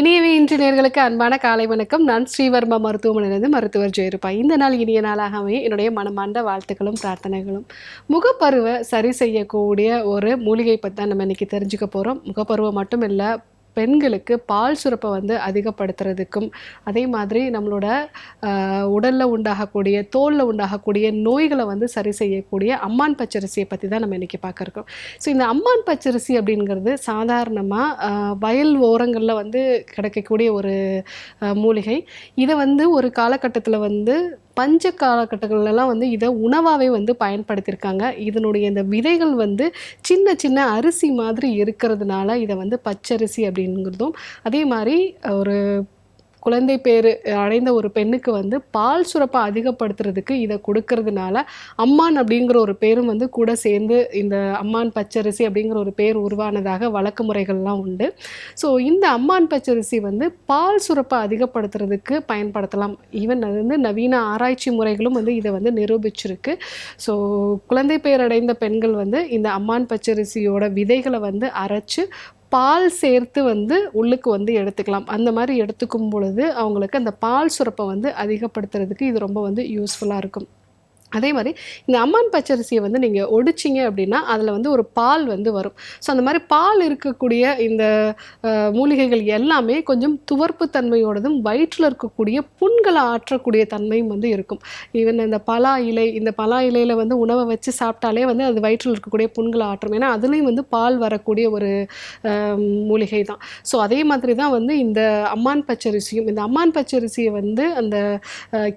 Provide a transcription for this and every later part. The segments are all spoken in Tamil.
இனியவே இன்று நேர்களுக்கு அன்பான காலை வணக்கம். நான் ஸ்ரீவர்மா மருத்துவமனையிலிருந்து மருத்துவர் ஜெயிருப்பா இந்த நாள் இனிய நாளாக அமைய என்னுடைய மனமார்ந்த வாழ்த்துக்களும் பிரார்த்தனைகளும். முகப்பருவை சரி செய்யக்கூடிய ஒரு மூலிகை பற்றி தான் நம்ம இன்னைக்கு தெரிஞ்சுக்க போகிறோம் முகப்பருவை மட்டும் இல்லை பெண்களுக்கு பால் சுரப்பை வந்து அதிகப்படுத்துறதுக்கும் அதே மாதிரி நம்மளோட உடலில் உண்டாகக்கூடிய தோலில் உண்டாகக்கூடிய நோய்களை வந்து சரி செய்யக்கூடிய அம்மான் பச்சரிசியை பற்றி தான் நம்ம இன்றைக்கி பார்க்குறோம் ஸோ இந்த அம்மான் பச்சரிசி அப்படிங்கிறது சாதாரணமாக வயல் ஓரங்களில் வந்து கிடைக்கக்கூடிய ஒரு மூலிகை. இதை வந்து ஒரு காலகட்டத்தில் வந்து பஞ்ச காலகட்டங்கள்லாம் வந்து இதை உணவாகவே வந்து பயன்படுத்தியிருக்காங்க. இதனுடைய இந்த விதைகள் வந்து சின்ன சின்ன அரிசி மாதிரி இருக்கிறதுனால இதை வந்து பச்சரிசி அப்படிங்கிறதும் அதே மாதிரி ஒரு குழந்தை பேர் அடைந்த ஒரு பெண்ணுக்கு வந்து பால் சுரப்பை அதிகப்படுத்துறதுக்கு இதை கொடுக்கறதுனால அம்மான் அப்படிங்கிற ஒரு பேரும் வந்து கூட சேர்ந்து இந்த அம்மான் பச்சரிசி அப்படிங்கிற ஒரு பேர் உருவானதாக வழக்கு முறைகள்லாம் உண்டு. ஸோ இந்த அம்மான் பச்சரிசி வந்து பால் சுரப்பை அதிகப்படுத்துறதுக்கு பயன்படுத்தலாம். ஈவன் அது வந்து நவீன ஆராய்ச்சி முறைகளும் வந்து இதை வந்து நிரூபிச்சிருக்கு. ஸோ குழந்தை பேரடைந்த பெண்கள் வந்து இந்த அம்மான் பச்சரிசியோட விதைகளை வந்து அரைச்சு பால் சேர்த்து வந்து உள்ளுக்கு வந்து எடுத்துக்கலாம். அந்த மாதிரி எடுத்துக்கும் பொழுது அவங்களுக்கு அந்த பால் சுரப்பை வந்து அதிகப்படுத்துறதுக்கு இது ரொம்ப வந்து யூஸ்ஃபுல்லாக இருக்கும். அதே மாதிரி இந்த அம்மான் பச்சரிசியை வந்து நீங்கள் ஒடிச்சிங்க அப்படின்னா அதில் வந்து ஒரு பால் வந்து வரும். ஸோ அந்த மாதிரி பால் இருக்கக்கூடிய இந்த மூலிகைகள் எல்லாமே கொஞ்சம் துவர்ப்பு தன்மையோடதும் வயிற்றில் இருக்கக்கூடிய புண்களை ஆற்றக்கூடிய தன்மையும் வந்து இருக்கும். ஈவன் இந்த பலா இலை இந்த பலா இலையில் வந்து உணவை வச்சு சாப்பிட்டாலே வந்து அது வயிற்றில் இருக்கக்கூடிய புண்களை ஆற்றும். ஏன்னா அதுலேயும் வந்து பால் வரக்கூடிய ஒரு மூலிகை தான். ஸோ அதே மாதிரி தான் வந்து இந்த அம்மான் பச்சரிசியும் இந்த அம்மான் பச்சரிசியை வந்து அந்த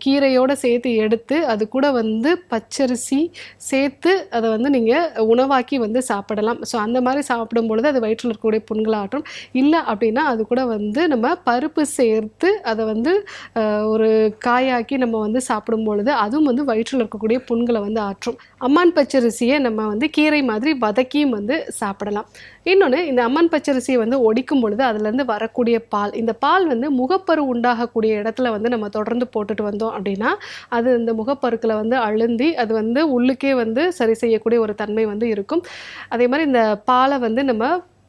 கீரையோடு சேர்த்து எடுத்து அது கூட வந்து வந்து பச்சரிசி சேர்த்து அதை வந்து நீங்கள் உணவாக்கி வந்து சாப்பிடலாம். ஸோ அந்த மாதிரி சாப்பிடும் பொழுது அது வயிற்றில் இருக்கக்கூடிய புண்களை ஆற்றும். இல்லை அப்படின்னா அது கூட வந்து நம்ம பருப்பு சேர்த்து அதை வந்து ஒரு காயாக்கி நம்ம வந்து சாப்பிடும் பொழுது அதுவும் வந்து வயிற்றில் இருக்கக்கூடிய புண்களை வந்து ஆற்றும். அம்மான் பச்சரிசியை நம்ம வந்து கீரை மாதிரி வதக்கியும் வந்து சாப்பிடலாம். இன்னொன்று இந்த அம்மன் பச்சரிசியை வந்து ஒடிக்கும் பொழுது அதுலேருந்து வரக்கூடிய பால். இந்த பால் வந்து முகப்பரு உண்டாகக்கூடிய இடத்துல வந்து நம்ம தொடர்ந்து போட்டுட்டு வந்தோம் அப்படின்னா அது இந்த முகப்பருக்களை வந்து அழுந்தி அது வந்து உள்ளுக்கே வந்து சரி செய்யக்கூடிய ஒரு தன்மை வந்து இருக்கும். அதே மாதிரி இந்த பாலை வந்து நம்ம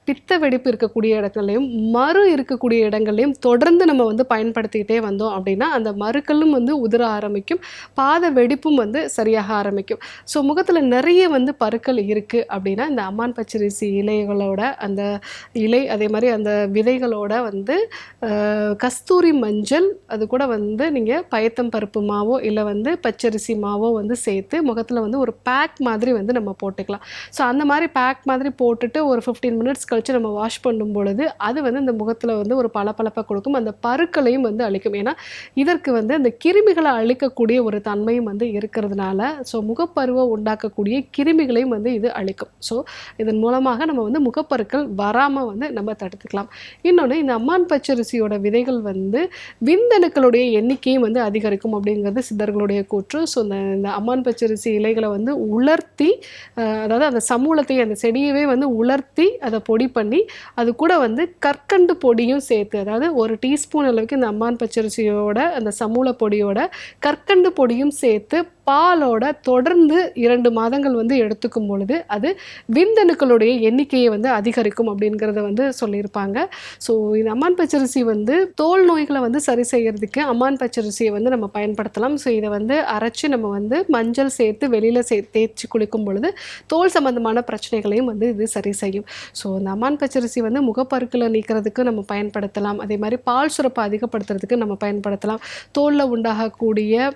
பித்த வெடிப்பு இருக்கக்கூடிய இடங்கள்லையும் மறு இருக்கக்கூடிய இடங்கள்லையும் தொடர்ந்து நம்ம வந்து பயன்படுத்திக்கிட்டே வந்தோம் அப்படின்னா அந்த மறுக்களும் வந்து உதிர ஆரம்பிக்கும் பாத வெடிப்பும் வந்து சரியாக ஆரம்பிக்கும். ஸோ முகத்தில் நிறைய வந்து பருக்கள் இருக்குது அப்படின்னா இந்த அம்மான் பச்சரிசி இலைகளோட அந்த இலை அதே மாதிரி அந்த விதைகளோட வந்து கஸ்தூரி மஞ்சள் அது கூட வந்து நீங்கள் பயத்தம் பருப்பு மாவோ இல்லை வந்து பச்சரிசி மாவோ வந்து சேர்த்து முகத்தில் வந்து ஒரு பேக் மாதிரி வந்து நம்ம போட்டுக்கலாம். ஸோ அந்த மாதிரி பேக் மாதிரி போட்டுட்டு ஒரு ஃபிஃப்டீன் மினிட்ஸ் கழித்து நம்ம வாஷ் பண்ணும் பொழுது அது வந்து இந்த முகத்தில் வந்து ஒரு பளபளப்பை கொடுக்கும். அந்த பருக்களையும் வந்து அழிக்கும். ஏன்னா இதற்கு வந்து அந்த கிருமிகளை அழிக்கக்கூடிய ஒரு தன்மையும் வந்து இருக்கிறதுனால ஸோ முகப்பருவை உண்டாக்கக்கூடிய கிருமிகளையும் வந்து இது அழிக்கும். ஸோ இதன் மூலமாக நம்ம வந்து முகப்பருக்கள் வராமல் வந்து நம்ம தடுத்துக்கலாம். இன்னொன்று இந்த அம்மான் பச்சரிசியோட விதைகள் வந்து விந்தணுக்களுடைய எண்ணிக்கையும் வந்து அதிகரிக்கும் அப்படிங்கிறது சித்தர்களுடைய கூற்று. ஸோ இந்த இந்த அம்மான் பச்சரிசி இலைகளை வந்து உலர்த்தி அதாவது அந்த சமூலத்தை அந்த செடியவே வந்து உலர்த்தி அதை பொடி பண்ணி அது கூட வந்து கற்கண்டு பொடியும் சேர்த்து அதாவது ஒரு டீஸ்பூன் அளவுக்கு இந்த அம்மான் பச்சரிசியோட அந்த சமூல பொடியோட கற்கண்டு பொடியும் சேர்த்து பாலோட தொடர்ந்து இரண்டு மாதங்கள் வந்து எடுத்துக்கும் பொழுது அது விந்தணுக்களுடைய எண்ணிக்கையை வந்து அதிகரிக்கும் அப்படிங்கிறத வந்து சொல்லியிருப்பாங்க. ஸோ இந்த அம்மான் பச்சரிசி வந்து தோல் நோய்களை வந்து சரி செய்யறதுக்கு அம்மான் பச்சரிசியை வந்து நம்ம பயன்படுத்தலாம். ஸோ இதை வந்து அரைச்சி நம்ம வந்து மஞ்சள் சேர்த்து வெளியில் சே தேய்ச்சி குளிக்கும் பொழுது தோல் சம்பந்தமான பிரச்சனைகளையும் வந்து இது சரி செய்யும். ஸோ இந்த அம்மான் பச்சரிசி வந்து முகப்பருக்கில் நீக்கிறதுக்கு நம்ம பயன்படுத்தலாம். அதே மாதிரி பால் சுரப்பை அதிகப்படுத்துறதுக்கு நம்ம பயன்படுத்தலாம். தோலில் உண்டாகக்கூடிய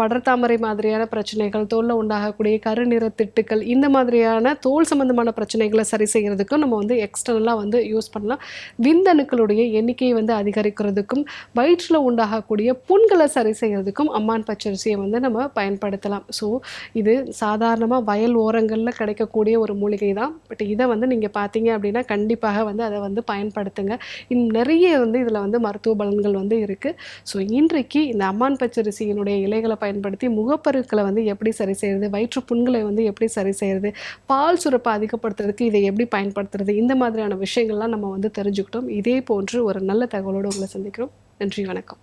படர்தாமரை மாதிரி மாதிரியான பிரச்சனைகள் தோலில் உண்டாகக்கூடிய கருநிற திட்டுக்கள் இந்த மாதிரியான தோல் சம்பந்தமான பிரச்சனைகளை சரி செய்கிறதுக்கும் நம்ம வந்து எக்ஸ்டர்னலாக வந்து யூஸ் பண்ணலாம். விந்தணுக்களுடைய எண்ணிக்கையை வந்து அதிகரிக்கிறதுக்கும் வயிற்றில் உண்டாகக்கூடிய புண்களை சரி செய்கிறதுக்கும் அம்மான் பச்சரிசியை வந்து நம்ம பயன்படுத்தலாம். ஸோ இது சாதாரணமாக வயல் ஓரங்களில் கிடைக்கக்கூடிய ஒரு மூலிகை தான் பட் இதை வந்து நீங்கள் பார்த்தீங்க அப்படின்னா கண்டிப்பாக வந்து அதை வந்து பயன்படுத்துங்க. இன்னும் நிறைய வந்து இதில் வந்து மருத்துவ பலன்கள் வந்து இருக்குது ஸோ இன்றைக்கு இந்த அம்மான் பச்சரிசியினுடைய இலைகளை பயன்படுத்தி உடற்பருக்களை வந்து எப்படி சரி செய்கிறது வயிற்று புண்களை வந்து எப்படி சரி செய்யறது பால் சுரப்பை அதிகப்படுத்துறதுக்கு இதை எப்படி பயன்படுத்துறது இந்த மாதிரியான விஷயங்கள்லாம் நம்ம வந்து தெரிஞ்சுக்கிட்டோம். இதே போன்று ஒரு நல்ல தகவலோடு உங்களை சந்திக்கிறோம். நன்றி வணக்கம்.